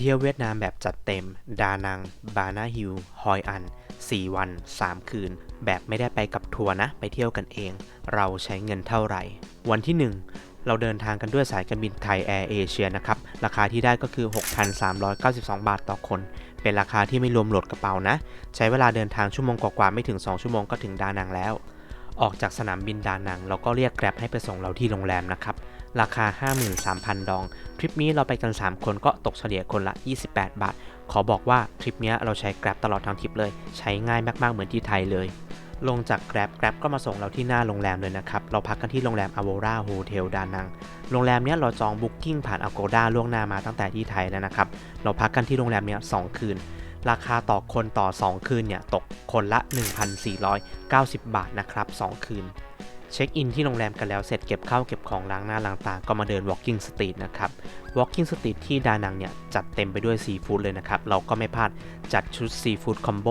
เที่ยวเวียดนามแบบจัดเต็ม ดานัง บานาฮิลฮอยอัน 4 วัน 3 คืน แบบไม่ได้ไปกับทัวร์นะ ไปเที่ยวกันเอง เราใช้เงินเท่าไหร่ วันที่ 1เราเดินทางกันด้วยสายการบินไทยแอร์เอเชียนะครับ ราคาที่ได้ก็คือ 6,392 บาทต่อคน เป็นราคาที่ไม่รวมโหลดกระเป๋านะ ใช้เวลาเดินทางชั่วโมงกว่าๆ ไม่ถึง 2 ชั่วโมงก็ถึงดานังแล้ว ออกจากสนามบินดานัง เราก็เรียกแกร็บให้ไปส่งเราที่โรงแรมนะครับ ราคา 53,000 ดอง ทริปนี้เราไปกัน 3 คนก็ตกเฉลี่ยคนละ 28 บาท ขอบอกว่าทริปนี้เราใช้ Grab ตลอดทั้งทริปเลย ใช้ง่ายมากๆเหมือนที่ไทยเลย ลงจาก Grab Grab ก็มาส่งเราที่หน้าโรงแรมเลยนะครับ เราพักกันที่โรงแรม a v o r a Hotel ดานัง โรงแรมนี้เราจองบุ๊กิ้งผ่าน Agoda ล่วงหน้ามาตั้งแต่ที่ไทยแล้วนะครับ เราพักกันที่โรงแรมนี้2คืนราคาต่อคนต่อ 2 คืนเนี่ย ตกคนละ 1,490 บาทนะครับ 2 คืน เช็คอินที่โรงแรมกันแล้วเสร็จเก็บข้าวเก็บของล้างหน้าล้างตา ก็มาเดิน Walking Street นะครับ Walking Street ที่ดานังเนี่ย จัดเต็มไปด้วยซีฟู้ดเลยนะครับ เราก็ไม่พลาดจัดชุดซีฟู้ดคอมโบ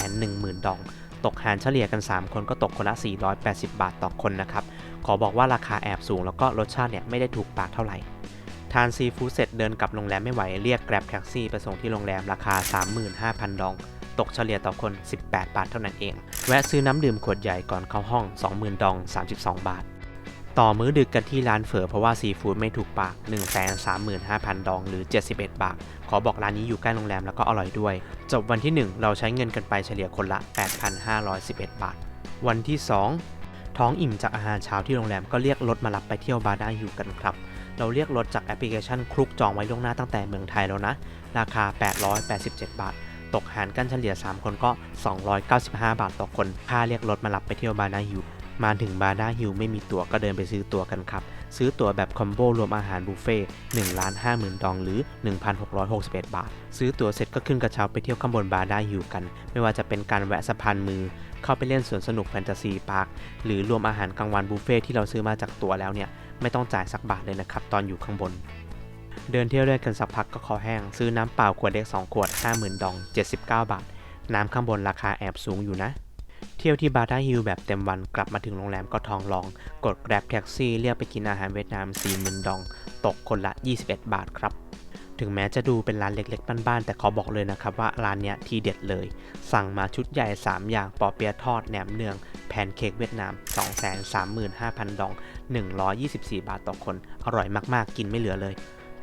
910,000 ดอง ตกหารเฉลี่ยกัน 3 คนก็ตกคนละ 480 บาทต่อคนนะครับ ขอบอกว่าราคาแอบสูงแล้วก็รสชาติเนี่ยไม่ได้ถูกปากเท่าไหร่ทานซีฟู้ดเสร็จเดินกลับโรงแรมไม่ไหวเรียก Grab Taxi ไปส่งที่โรงแรมราคา 35,000 ดอง ตกเฉลี่ยต่อคน 18 บาทเท่านั้นเอง แวะซื้อน้ำดื่มขวดใหญ่ก่อนเข้าห้อง 20,000 ดอง 32 บาท ต่อมื้อดึกกันที่ร้านเฝอเพราะว่าซีฟู้ดไม่ถูกปาก 135,000 ดองหรือ 71 บาท ขอบอกร้านนี้อยู่ใกล้โรงแรมแล้วก็อร่อยด้วย จบวันที่ 1 เราใช้เงินกันไปเฉลี่ยคนละ 8,511 บาท วันที่ 2ท้องอิ่มจากอาหารเช้าที่โรงแรมก็เรียกรถมารับไปเที่ยวบาร์ได้อยู่กันครับ เราเรียกรถจากแอปพลิเคชันคลุกจองไว้ล่วงหน้าตั้งแต่เมืองไทยแล้วนะ ราคา 887 บาท ตกหารกันเฉลี่ย 3 คนก็ 295 บาทต่อคน ค่าเรียกรถมารับไปเที่ยวบานาฮิลมาถึงบานาฮิลไม่มีตั๋วก็เดินไปซื้อตั๋วกันครับ ซื้อตั๋วแบบคอมโบรวมอาหารบุฟเฟ่1ล้าน50,000 ดองหรือ 1,661 บาท ซื้อตั๋วเสร็จก็ขึ้นกระเช้าไปเที่ยวข้างบนบานาฮิลกัน ไม่ว่าจะเป็นการแวะสะพานมือ เข้าไปเล่นสวนสนุกแฟนตาซีพาร์ค หรือรวมอาหารกลางวันบุฟเฟ่ที่เราซื้อมาจากตั๋วแล้วเนี่ย ไม่ต้องจ่ายสักบาทเลยนะครับตอนอยู่ข้างบน เดินเที่ยวด้วยกันสักพักก็คอแห้ง ซื้อน้ำเปล่าขวดเล็ก2ขวด 50,000 ดอง 79 บาท น้ำข้างบนราคาแอบสูงอยู่นะ เที่ยวที่บาร์ดาฮิลแบบเต็มวันกลับมาถึงโรงแรมก็ทองรอง กด Grab Taxi เรียกไปกินอาหารเวียดนาม 40,000 ดอง ตกคนละ 21 บาทครับ ถึงแม้จะดูเป็นร้านเล็กๆ บ้านๆ แต่ขอบอกเลยนะครับว่าร้านเนี้ยทีเด็ดเลย สั่งมาชุดใหญ่ 3 อย่าง ปอเปียะทอด แหนมเนือง แพนเค้กเวียดนาม 235,000 ดอง 124 บาทต่อคน อร่อยมากๆ กินไม่เหลือเลย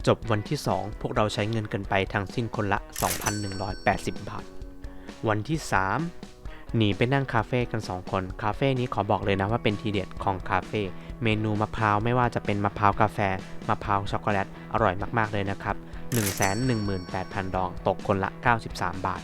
จบวันที่ 2 พวกเราใช้เงินกันไปทั้งสิ้นคนละ 2,180 บาท วันที่ 3 หนีไปนั่งคาเฟ่กัน 2 คน คาเฟ่นี้ขอบอกเลยนะว่าเป็นทีเด็ดของคาเฟ่ เมนูมะพร้าวไม่ว่าจะเป็นมะพร้าวกาแฟ มะพร้าวช็อกโกแลต อร่อยมากๆเลยนะครับ 118,000 ดอง ตกคนละ 93 บาท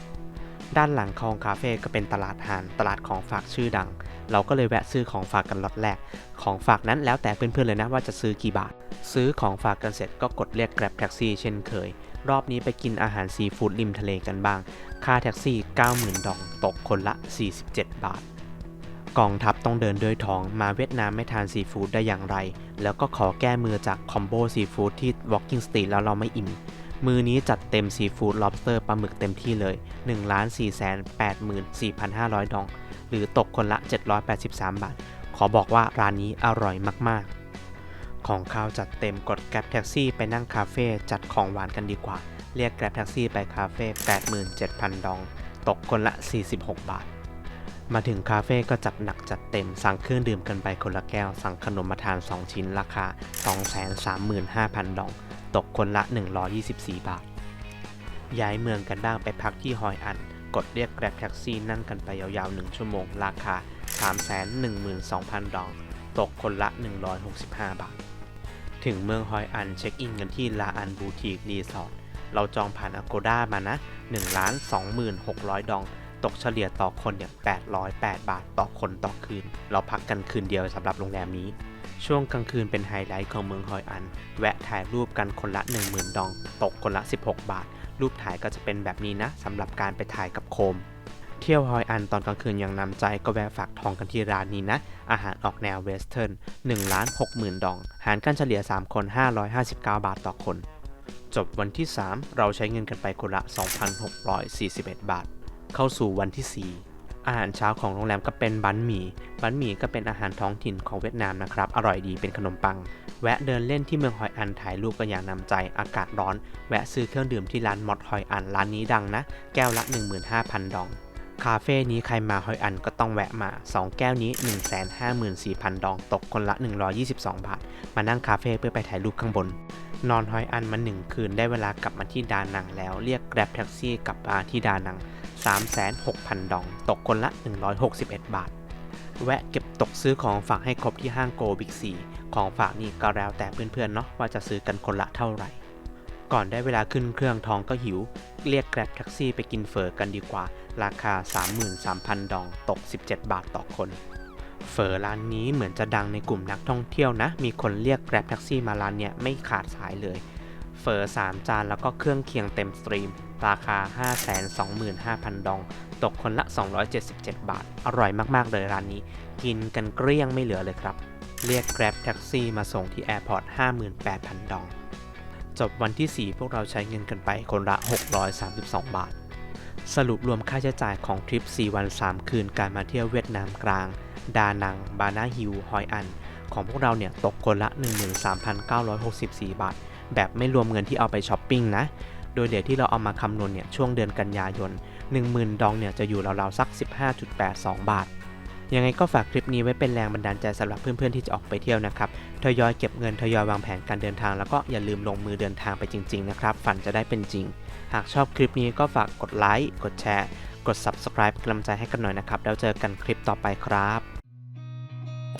ด้านหลังของคาเฟ่ก็เป็นตลาดหานตลาดของฝากชื่อดัง เราก็เลยแวะซื้อของฝากกันล็อตแรก ของฝากนั้นแล้วแต่เพื่อนๆเลยนะว่าจะซื้อกี่บาท ซื้อของฝากกันเสร็จก็กดเรียก Grab Taxi เช่นเคย รอบนี้ไปกินอาหารซีฟู้ดริมทะเลกันบ้าง ค่าแท็กซี่ 90,000 ดอง ตกคนละ 47 บาท กองทัพต้องเดินด้วยท้องมาเวียดนามไม่ทานซีฟู้ดได้อย่างไร แล้วก็ขอแก้มือจากคอมโบซีฟู้ดที่ Walking Street แล้วเราไม่อิ่ม มือนี้จัดเต็มซีฟู้ด lobster ปลาหมึกเต็มที่เลย 1 4 8 4 5 0 0 ดอง หรือตกคนละ 783 บาท ขอบอกว่าร้านนี้อร่อยมากๆ ของข้าวจัดเต็มกดแกร็บแท็กซี่ไปนั่งคาเฟ่จัดของหวานกันดีกว่า เรียกแกร็บแท็กซี่ไปคาเฟ่87,000 ดอง ตกคนละ 46 บาท มาถึงคาเฟ่ก็จัดหนักจัดเต็มสั่งเครื่องดื่มกันไปคนละแก้ว สั่งขนมมาทาน 2 ชิ้นราคา 235,000 ดอง ตกคนละ 124 บาท ย้ายเมืองกันบ้างไปพักที่ฮอยอัน กดเรียกแกร็บแท็กซี่นั่งกันไปยาวๆ 1 ชั่วโมง ราคา 312,000 ดอง ตกคนละ 165 บาท ถึงเมืองฮอยอันเช็คอินกันที่ลาอันบูติกรีสอร์ท เราจองผ่าน Agoda มานะ1ล้าน26,000 ดองตกเฉลี่ยต่อคนเนี่ย808 บาทต่อคนต่อคืน เราพักกันคืนเดียวสำหรับโรงแรมนี้ ช่วงกลางคืนเป็นไฮไลท์ของเมืองฮอยอัน แวะถ่ายรูปกันคนละ 10,000 ดอง ตกคนละ 16 บาท รูปถ่ายก็จะเป็นแบบนี้นะสำหรับการไปถ่ายกับโคม เที่ยวฮอยอันตอนกลางคืนยังนำใจก็แวะฝากทองกันที่ร้านนี้นะ อาหารออกแนวเวสเทิร์น1ล้าน60,000 ดอง หารกันเฉลี่ย 3 คน 559 บาทต่อคน จบวันที่ 3 เราใช้เงินกันไปคนละ 2,641 บาท เข้าสู่วันที่ 4 อาหารเช้าของโรงแรมก็เป็นบันหมี่ บันหมี่ก็เป็นอาหารท้องถิ่นของเวียดนามนะครับ อร่อยดีเป็นขนมปัง แวะเดินเล่นที่เมืองฮอยอันถ่ายรูปกันอย่างนำใจ อากาศร้อน แวะซื้อเครื่องดื่มที่ร้านมอดฮอยอัน ร้านนี้ดังนะ แก้วละ 15,000 ดอง คาเฟ่นี้ใครมาฮอยอันก็ต้องแวะมา 2 แก้วนี้ 154,000 ดอง ตกคนละ 122 บาท มานั่งคาเฟ่เพื่อไปถ่ายรูปข้างบน นอนฮอยอันมาหนึ่งคืนได้เวลากลับมาที่ดานังแล้วเรียกแกร็บแท็กซี่กลับมาที่ดานัง 36,000 ดอง ตกคนละ 161 บาท แวะเก็บตกซื้อของฝากให้ครบที่ห้างโกบิ๊กซีของฝากนี่ก็แล้วแต่เพื่อนๆเนาะว่าจะซื้อกันคนละเท่าไหร่ ก่อนได้เวลาขึ้นเครื่องท้องก็หิว เรียกแกร็บแท็กซี่ไปกินเฟอร์กันดีกว่า ราคา 33,000 ดอง ตก 17 บาทต่อคน เฟอร้านนี้เหมือนจะดังในกลุ่มนักท่องเที่ยวนะ มีคนเรียกแกร็บแท็กซี่มาร้านเนี่ยไม่ขาดสายเลยเฟอ3จานแล้วก็เครื่องเคียงเต็มสตรีม ราคา 525,000 ดอง ตกคนละ 277 บาท อร่อยมากๆเลยร้านนี้ กินกันเกลี้ยงไม่เหลือเลยครับ เรียก Grab แท็กซี่มาส่งที่แอร์พอร์ต 58,000 ดอง จบวันที่ 4 พวกเราใช้เงินกันไปคนละ 632 บาทสรุปรวมค่าใช้จ่ายของทริป 4 วัน 3 คืนการมาเที่ยวเวียดนามกลาง ดานัง บานาฮิลฮอยอัน ของพวกเราเนี่ยตกคนละ 13,964 บาท แบบไม่รวมเงินที่เอาไปช้อปปิ้งนะ โดยเดี๋ยวที่เราเอามาคำนวณเนี่ยช่วงเดือนกันยายน 10,000 ดองเนี่ยจะอยู่ราวๆสัก 15.82 บาทยังไงก็ฝากคลิปนี้ไว้เป็นแรงบันดาลใจสำหรับเพื่อนๆที่จะออกไปเที่ยวนะครับ ทยอยเก็บเงินทยอยวางแผนการเดินทาง แล้วก็อย่าลืมลงมือเดินทางไปจริงๆนะครับ ฝันจะได้เป็นจริง หากชอบคลิปนี้ก็ฝากกดไลค์ กดแชร์ กด Subscribe เป็นกำลังใจให้กันหน่อยนะครับ แล้วเจอกันคลิปต่อไปครับ